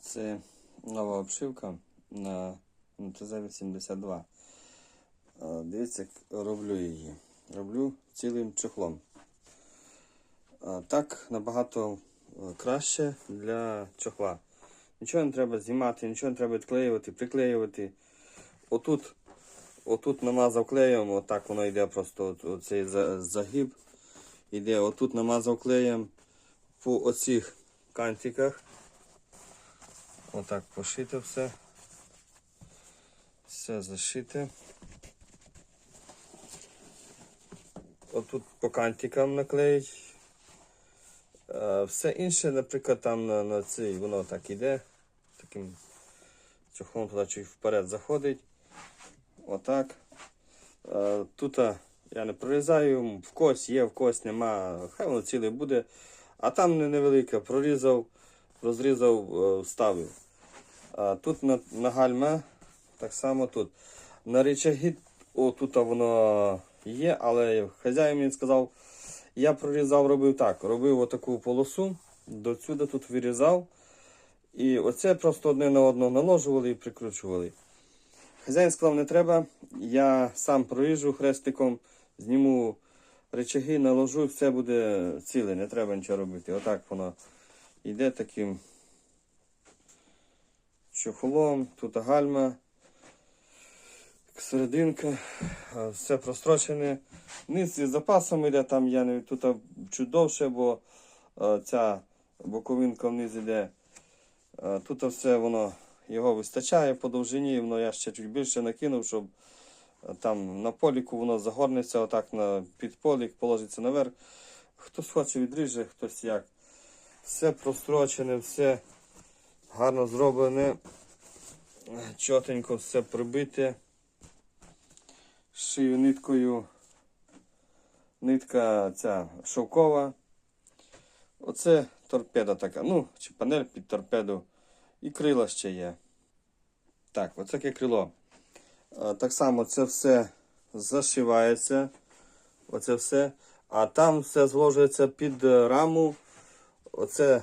Це нова обшивка на МТЗ-82. Дивіться, як роблю її. Роблю цілим чехлом. Так набагато е, краще для чохла. Нічого не треба знімати, нічого не треба відклеювати, приклеювати. Отут, отут намазав клеєм, отак воно йде просто оцей за- загиб. Іде отут намазав клеєм по оцих кантиках. Отак пошите все. Все зашите. Отут по кантикам наклеїть. Е, Все інше, наприклад, там на, на цей воно так іде. Таким чохлом туди чуть вперед заходить. Отак. Е, Тут я не прорізаю, в когось є, в когось нема. Хай воно ціле буде. А там не- невелике, прорізав, розрізав, е, вставив. Тут на, на гальма, так само тут. На рычаги, о, тут воно є, але хазяїн мені сказав, я прорізав, робив так. Робив отаку полосу, до сюди тут вирізав. І оце просто одне на одного наложували і прикручували. Хазяїн сказав, не треба. Я сам проріжу хрестиком, зніму речаги, наложу, і все буде ціле, не треба нічого робити. Отак воно йде таким чохолом, тут гальма, серединка, все прострочене. Низ із запасом йде, там я не тут чуть довше, бо ця боковинка вниз йде. Тут все воно його вистачає по довжині, воно я ще чуть більше накинув, щоб там на поліку воно загорнеться, отак на підполік, положиться наверх. Хтось хоче відріже, хтось як. Все прострочене, все гарно зроблене. Чотенько все прибите. Шию ниткою. Нитка ця шовкова. Оце торпеда така. Ну, чи панель під торпеду. І крила ще є. Так, оце таке крило. Так само це все зашивається. Оце все. А там все зложується під раму. Оце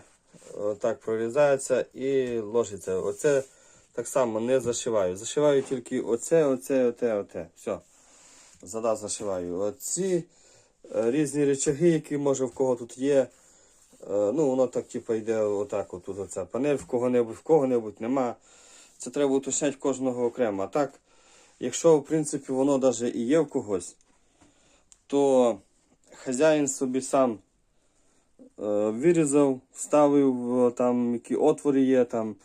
так прорізається і ложиться. Оце так само не зашиваю. Зашиваю тільки оце, оце, оте, оте. Все. Зада зашиваю. Оці е, різні речаги, які може в кого тут є. Е, Ну, воно так типу йде отак, отут оця панель в кого-небудь, в кого-небудь нема. Це треба уточняти кожного окремо. А так, якщо в принципі воно навіть і є в когось, то хазяїн собі сам е, вирізав, вставив, е, там які отвори є, там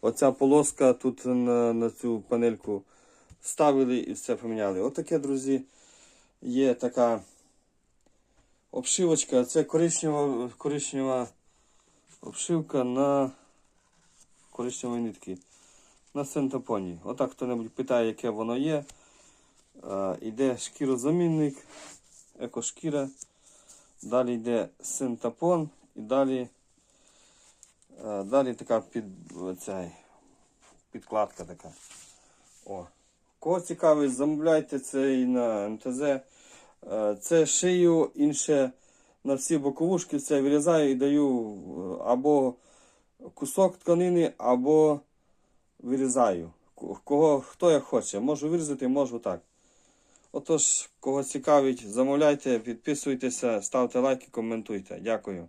оця полоска тут на, на цю панельку вставили і все поміняли. Отаке, друзі, є така обшивочка. Це коричнева, коричнева обшивка на коричневій нитки. На синтепоні. Отак хто-небудь питає, яке воно є. Е, Іде шкірозамінник, екошкіра. Далі йде синтапон і далі, е, далі така під, оцей, підкладка така. О. Кого цікавить, замовляйте це і на МТЗ. Е, Це шию, інше на всі боковушки все вирізаю і даю е, або кусок тканини, або вирізаю. Кого, хто як хоче. Можу вирізати, можу так. Отож, кого цікавить, замовляйте, підписуйтеся, ставте лайки, коментуйте. Дякую.